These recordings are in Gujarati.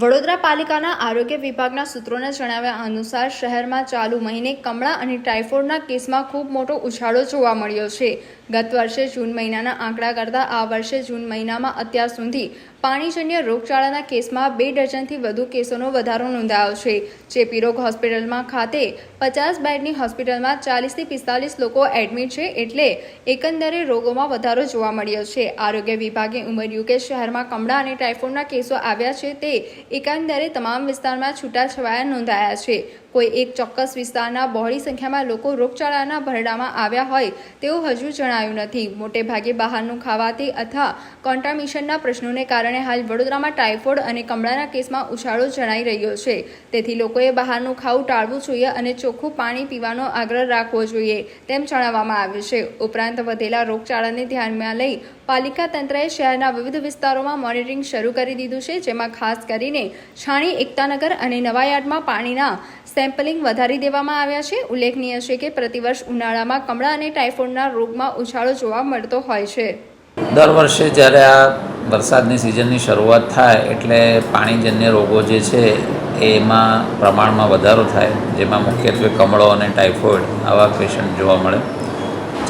વડોદરા પાલિકાના આરોગ્ય વિભાગના સૂત્રોના જણાવ્યા અનુસાર શહેરમાં ચાલુ મહિને કમળા અને ટાઇફોઇડના કેસમાં ખૂબ મોટો ઉછાળો જોવા મળ્યો છે. ગત વર્ષે જૂન મહિનાના આંકડા કરતાં આ વર્ષે જૂન મહિનામાં અત્યાર સુધી પાણીજન્ય રોગચાળાના કેસમાં બે ડઝનથી વધુ કેસોનો વધારો નોંધાયો છે. ચેપી રોગ હોસ્પિટલમાં ખાતે પચાસ બેડની હોસ્પિટલમાં ચાલીસથી પિસ્તાલીસ લોકો એડમિટ છે એટલે એકંદરે રોગોમાં વધારો જોવા મળ્યો છે. આરોગ્ય વિભાગે ઉમેર્યું કે શહેરમાં કમળા અને ટાઇફોઇડના કેસો આવ્યા છે તે એકંદરે તમામ વિસ્તારમાં છૂટાછવાયા નોંધાયા છે. કોઈ એક ચોક્કસ વિસ્તારના બહોળી સંખ્યામાં લોકો રોગચાળાના ભરડામાં આવ્યા હોય તેવું હજુ જણાયું નથી. મોટે ભાગે બહારનું ખાવાથી અથવા કોન્ટામિશનના પ્રશ્નોને કારણે હાલ વડોદરામાં ટાઇફોઇડ અને કમળાના કેસમાં ઉછાળો જણાઈ રહ્યો છે. તેથી લોકોએ બહારનું ખાવું ટાળવું જોઈએ અને ચોખ્ખું પાણી પીવાનો આગ્રહ રાખવો જોઈએ, તેમ જણાવવામાં આવ્યું છે. ઉપરાંત વધેલા રોગચાળાને ધ્યાનમાં લઈ પાલિકા તંત્રએ શહેરના વિવિધ વિસ્તારોમાં મોનિટરિંગ શરૂ કરી દીધું છે, જેમાં ખાસ કરીને છાણી, એકતાનગર અને નવાયાર્ડમાં પાણીના સેમ્પલિંગ વધારી દેવામાં આવ્યા છે. ઉલ્લેખનીય છે કે પ્રતિવર્ષ ઉનાળામાં કમળા અને ટાઇફોઇડના રોગમાં ઉછાળો જોવા મળતો હોય છે. દર વર્ષે જ્યારે આ વરસાદની સિઝનની શરૂઆત થાય એટલે પાણીજન્ય રોગો જે છે, એમાં પ્રમાણમાં વધારો થાય, જેમાં મુખ્યત્વે કમળો અને ટાઇફોઇડ આવા પેશન્ટ જોવા મળે.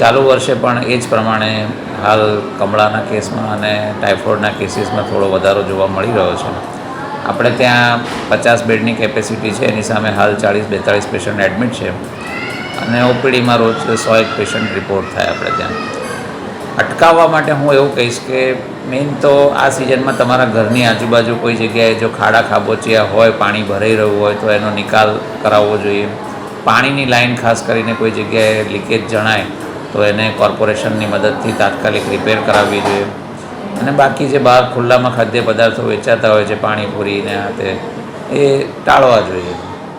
ચાલુ વર્ષે પણ એ જ પ્રમાણે હાલ કમળાના કેસમાં અને ટાઇફોઇડના કેસીસમાં થોડો વધારો જોવા મળી રહ્યો છે. આપણે ત્યાં પચાસ બેડની કેપેસિટી છે, એની સામે હાલ ચાળીસ બેતાળીસ પેશન્ટ એડમિટ છે. અને ઓપીડીમાં રોજ સો એક પેશન્ટ રિપોર્ટ થાય આપણે ત્યાં. અટકાવવા માટે હું એવું કહીશ કે મેઇન તો આ સિઝનમાં તમારા ઘરની આજુબાજુ કોઈ જગ્યાએ જો ખાડા ખાબોચિયા હોય, પાણી ભરાઈ રહ્યું હોય, તો એનો નિકાલ કરાવવો જોઈએ. પાણીની લાઈન ખાસ કરીને કોઈ જગ્યાએ લીકેજ જણાય, તો એને કોર્પોરેશનની મદદથી તાત્કાલિક રિપેર કરાવવી જોઈએ. અને બાકી જે બહાર ખુલ્લામાં ખાદ્ય પદાર્થો વેચાતા હોય છે, પાણીપુરીને આ તે, એ ટાળવા જોઈએ.